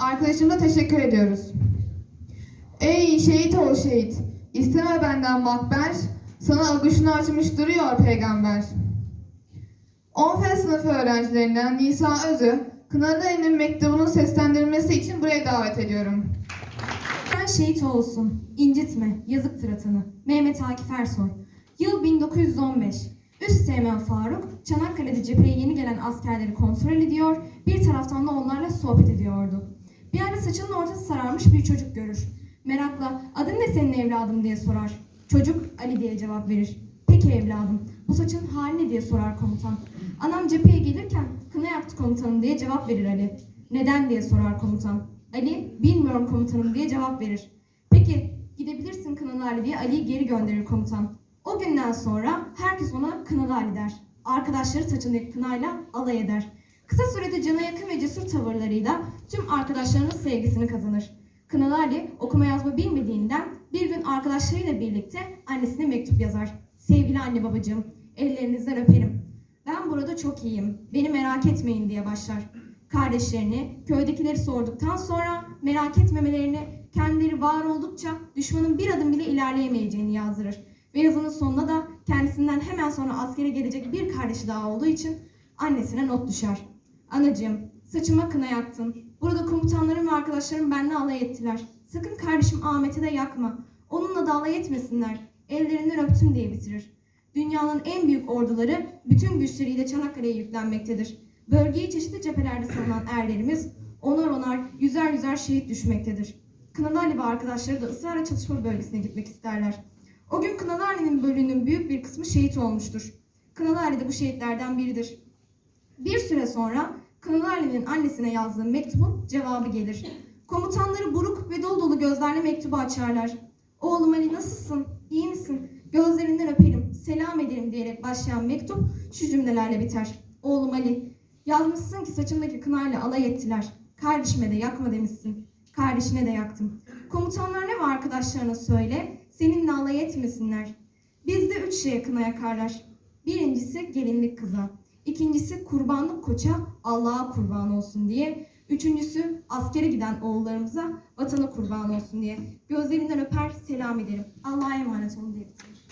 arkadaşımıza teşekkür ediyoruz. Ey şehit ol şehit, isteme benden makber, sana aguşunu açmış duruyor peygamber. 10 fen sınıfı öğrencilerinden Nisa Özü, Kınalı Ali'nin mektubunun seslendirilmesi için buraya davet ediyorum. Sen şehit olsun, incitme, yazıktır atanı. Mehmet Akif Ersoy. Yıl 1915. Üst Teğmen Faruk, Çanakkale'de cepheye yeni gelen askerleri kontrol ediyor, bir taraftan da onlarla sohbet ediyordu. Bir ara saçının ortası sararmış bir çocuk görür. Merakla, adın ne senin evladım diye sorar. Çocuk, Ali diye cevap verir. Peki evladım, bu saçın hali ne diye sorar komutan. Anam cepheye gelirken, kına yaktı komutanım diye cevap verir Ali. Neden diye sorar komutan. Ali, bilmiyorum komutanım diye cevap verir. Peki gidebilirsin Kınalı Ali diye Ali'yi geri gönderir komutan. O günden sonra herkes ona Kınalı Ali der. Arkadaşları saçındaki kınayla alay eder. Kısa sürede cana yakın ve cesur tavırlarıyla tüm arkadaşlarının sevgisini kazanır. Kınalı okuma yazma bilmediğinden bir gün arkadaşlarıyla birlikte annesine mektup yazar. Sevgili anne babacığım, ellerinizden öperim. Ben burada çok iyiyim, beni merak etmeyin diye başlar. Kardeşlerini, köydekileri sorduktan sonra merak etmemelerini, kendileri var oldukça düşmanın bir adım bile ilerleyemeyeceğini yazdırır. Ve yazının sonunda da kendisinden hemen sonra askere gelecek bir kardeşi daha olduğu için annesine not düşer. Anacığım, saçıma kına yaktın. Burada komutanlarım ve arkadaşlarım benimle alay ettiler. Sakın kardeşim Ahmet'e de yakma. Onunla da alay etmesinler. Ellerinden öptüm diye bitirir. Dünyanın en büyük orduları bütün güçleriyle Çanakkale'ye yüklenmektedir. Bölgeyi çeşitli cephelerde savunan erlerimiz onar onar, yüzer yüzer şehit düşmektedir. Kınalı ve arkadaşları da ısrarla çatışma bölgesine gitmek isterler. O gün Kınalı Ali'nin bölüğünün büyük bir kısmı şehit olmuştur. Kınalı Ali de bu şehitlerden biridir. Bir süre sonra Kınalı Ali'nin annesine yazdığı mektubun cevabı gelir. Komutanları buruk ve dolu dolu gözlerle mektubu açarlar. Oğlum Ali nasılsın? İyi misin? Gözlerinden öperim, selam ederim diyerek başlayan mektup şu cümlelerle biter. Oğlum Ali, yazmışsın ki saçımdaki kınayla alay ettiler. Kardeşime de yakma demişsin. Kardeşine de yaktım. Komutanlarına ve arkadaşlarına söyle, seninle alay etmesinler. Bizde üç şeye kına yakarlar. Birincisi gelinlik kıza. İkincisi kurbanlık koça Allah'a kurban olsun diye. Üçüncüsü askere giden oğullarımıza vatana kurban olsun diye. Gözlerinden öper selam ederim. Allah'a emanet olun diye bitirir.